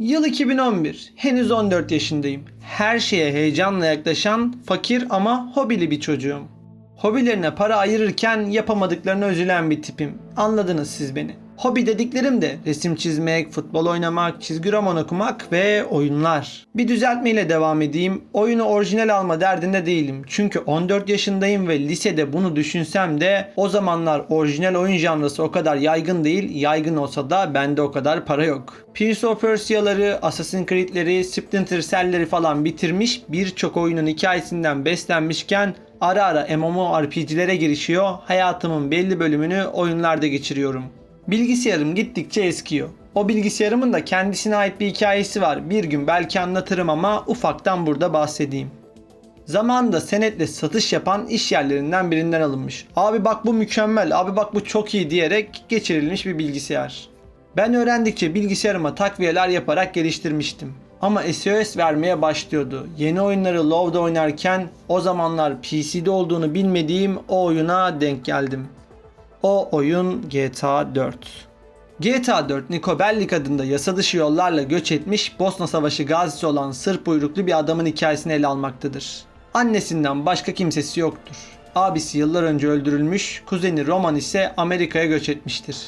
Yıl 2011. Henüz 14 yaşındayım. Her şeye heyecanla yaklaşan, fakir ama hobili bir çocuğum. Hobilerine para ayırırken yapamadıklarına üzülen bir tipim. Anladınız siz beni. Hobi dediklerim de resim çizmek, futbol oynamak, çizgi roman okumak ve oyunlar. Bir düzeltmeyle devam edeyim. Oyunu orijinal alma derdinde değilim. Çünkü 14 yaşındayım ve lisede bunu düşünsem de o zamanlar orijinal oyun janrası o kadar yaygın değil. Yaygın olsa da bende o kadar para yok. Prince of Persia'ları, Assassin's Creed'leri, Splinter Cell'leri falan bitirmiş birçok oyunun hikayesinden beslenmişken ara ara MMORPG'lere girişiyor. Hayatımın belli bölümünü oyunlarda geçiriyorum. Bilgisayarım gittikçe eskiyor. O bilgisayarımın da kendisine ait bir hikayesi var. Bir gün belki anlatırım ama ufaktan burada bahsedeyim. Zamanında senetle satış yapan iş yerlerinden birinden alınmış. Abi bak bu mükemmel, abi bak bu çok iyi diyerek geçirilmiş bir bilgisayar. Ben öğrendikçe bilgisayarıma takviyeler yaparak geliştirmiştim. Ama SOS vermeye başlıyordu. Yeni oyunları LoW'da oynarken o zamanlar PC'de olduğunu bilmediğim o oyuna denk geldim. O oyun GTA 4. GTA 4 Niko Bellic adında yasa dışı yollarla göç etmiş Bosna Savaşı gazisi olan Sırp uyruklu bir adamın hikayesini ele almaktadır. Annesinden başka kimsesi yoktur. Abisi yıllar önce öldürülmüş, kuzeni Roman ise Amerika'ya göç etmiştir.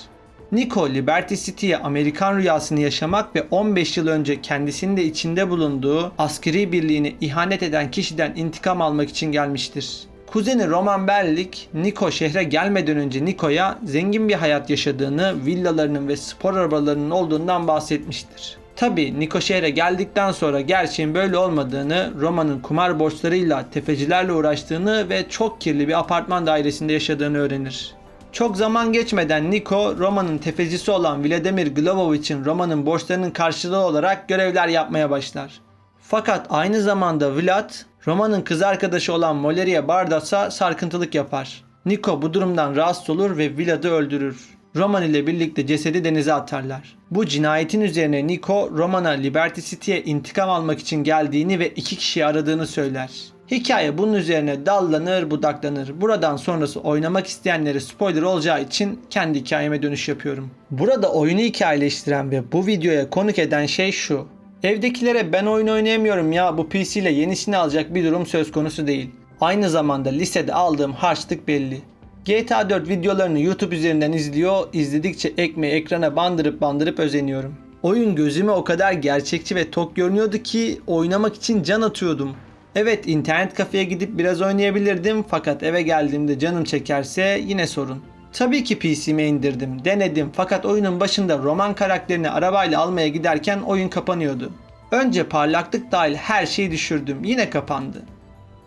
Nico Liberty City'ye Amerikan rüyasını yaşamak ve 15 yıl önce kendisinin de içinde bulunduğu askeri birliğini ihanet eden kişiden intikam almak için gelmiştir. Kuzeni Roman Bellic, Nico şehre gelmeden önce Nico'ya zengin bir hayat yaşadığını, villalarının ve spor arabalarının olduğundan bahsetmiştir. Tabi Nico şehre geldikten sonra gerçeğin böyle olmadığını, Roma'nın kumar borçlarıyla, tefecilerle uğraştığını ve çok kirli bir apartman dairesinde yaşadığını öğrenir. Çok zaman geçmeden Niko, Roma'nın tefecisi olan Vladimir Glavovich'in Roma'nın borçlarının karşılığı olarak görevler yapmaya başlar. Fakat aynı zamanda Vlad, Roma'nın kız arkadaşı olan Moleria Bardas'a sarkıntılık yapar. Niko bu durumdan rahatsız olur ve Vlad'ı öldürür. Roman ile birlikte cesedi denize atarlar. Bu cinayetin üzerine Niko, Roman'a Liberty City'ye intikam almak için geldiğini ve iki kişiyi aradığını söyler. Hikaye bunun üzerine dallanır budaklanır. Buradan sonrası oynamak isteyenlere spoiler olacağı için kendi hikayeme dönüş yapıyorum. Burada oyunu hikayeleştiren ve bu videoya konuk eden şey şu. Evdekilere ben oyun oynayamıyorum ya bu PC ile yenisini alacak bir durum söz konusu değil. Aynı zamanda lisede aldığım harçlık belli. GTA 4 videolarını YouTube üzerinden izliyor, izledikçe ekmeği ekrana bandırıp bandırıp özeniyorum. Oyun gözüme o kadar gerçekçi ve tok görünüyordu ki oynamak için can atıyordum. Evet internet kafeye gidip biraz oynayabilirdim fakat eve geldiğimde canım çekerse yine sorun. Tabii ki PC'me indirdim, denedim fakat oyunun başında roman karakterini arabayla almaya giderken oyun kapanıyordu. Önce parlaklık dahil her şeyi düşürdüm, yine kapandı.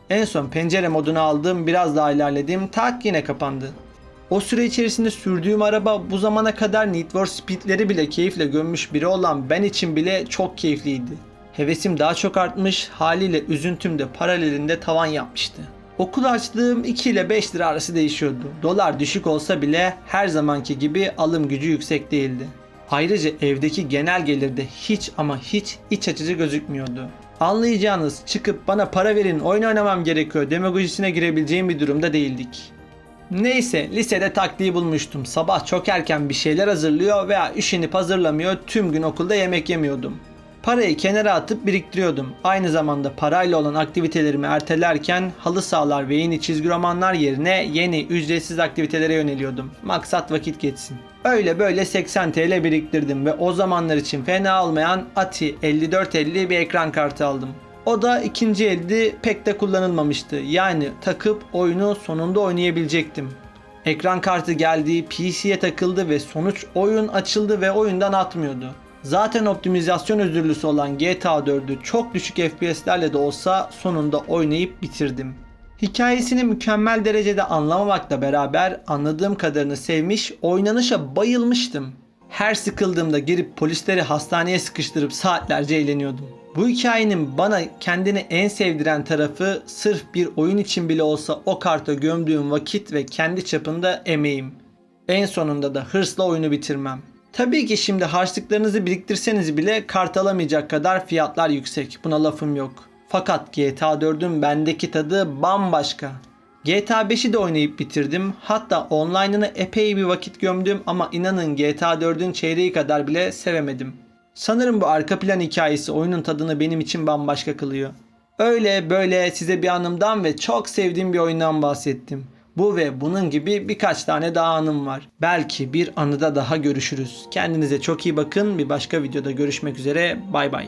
En son pencere modunu aldım, biraz daha ilerledim, tak yine kapandı. O süre içerisinde sürdüğüm araba bu zamana kadar Need for Speed'leri bile keyifle gömmüş biri olan ben için bile çok keyifliydi. Hevesim daha çok artmış, haliyle üzüntüm de paralelinde tavan yapmıştı. Okul açlığım 2 ile 5 lira arası değişiyordu. Dolar düşük olsa bile her zamanki gibi alım gücü yüksek değildi. Ayrıca evdeki genel gelirde hiç ama hiç iç açıcı gözükmüyordu. Anlayacağınız çıkıp bana para verin oyun oynamam gerekiyor demagojisine girebileceğim bir durumda değildik. Neyse lisede taktiği bulmuştum. Sabah çok erken bir şeyler hazırlıyor veya üşenip hazırlamıyor tüm gün okulda yemek yemiyordum. Parayı kenara atıp biriktiriyordum. Aynı zamanda parayla olan aktivitelerimi ertelerken halı sahalar ve yeni çizgi romanlar yerine yeni ücretsiz aktivitelere yöneliyordum. Maksat vakit geçsin. Öyle böyle 80 TL biriktirdim ve o zamanlar için fena olmayan ATI 5450 bir ekran kartı aldım. O da ikinci elde pek de kullanılmamıştı. Yani takıp oyunu sonunda oynayabilecektim. Ekran kartı geldi, PC'ye takıldı ve sonuç oyun açıldı ve oyundan atmıyordu. Zaten optimizasyon özürlüsü olan GTA 4'ü çok düşük FPS'lerle de olsa sonunda oynayıp bitirdim. Hikayesini mükemmel derecede anlamamakla beraber anladığım kadarını sevmiş, oynanışa bayılmıştım. Her sıkıldığımda girip polisleri hastaneye sıkıştırıp saatlerce eğleniyordum. Bu hikayenin bana kendini en sevdiren tarafı sırf bir oyun için bile olsa o karta gömdüğüm vakit ve kendi çapında emeğim. En sonunda da hırsla oyunu bitirmem. Tabii ki şimdi harçlıklarınızı biriktirseniz bile kart alamayacak kadar fiyatlar yüksek. Buna lafım yok. Fakat GTA 4'ün bendeki tadı bambaşka. GTA 5'i de oynayıp bitirdim. Hatta online'ını epey bir vakit gömdüm ama inanın GTA 4'ün çeyreği kadar bile sevemedim. Sanırım bu arka plan hikayesi oyunun tadını benim için bambaşka kılıyor. Öyle böyle size bir anımdan ve çok sevdiğim bir oyundan bahsettim. Bu ve bunun gibi birkaç tane daha anım var. Belki bir anıda daha görüşürüz. Kendinize çok iyi bakın. Bir başka videoda görüşmek üzere. Bay bay.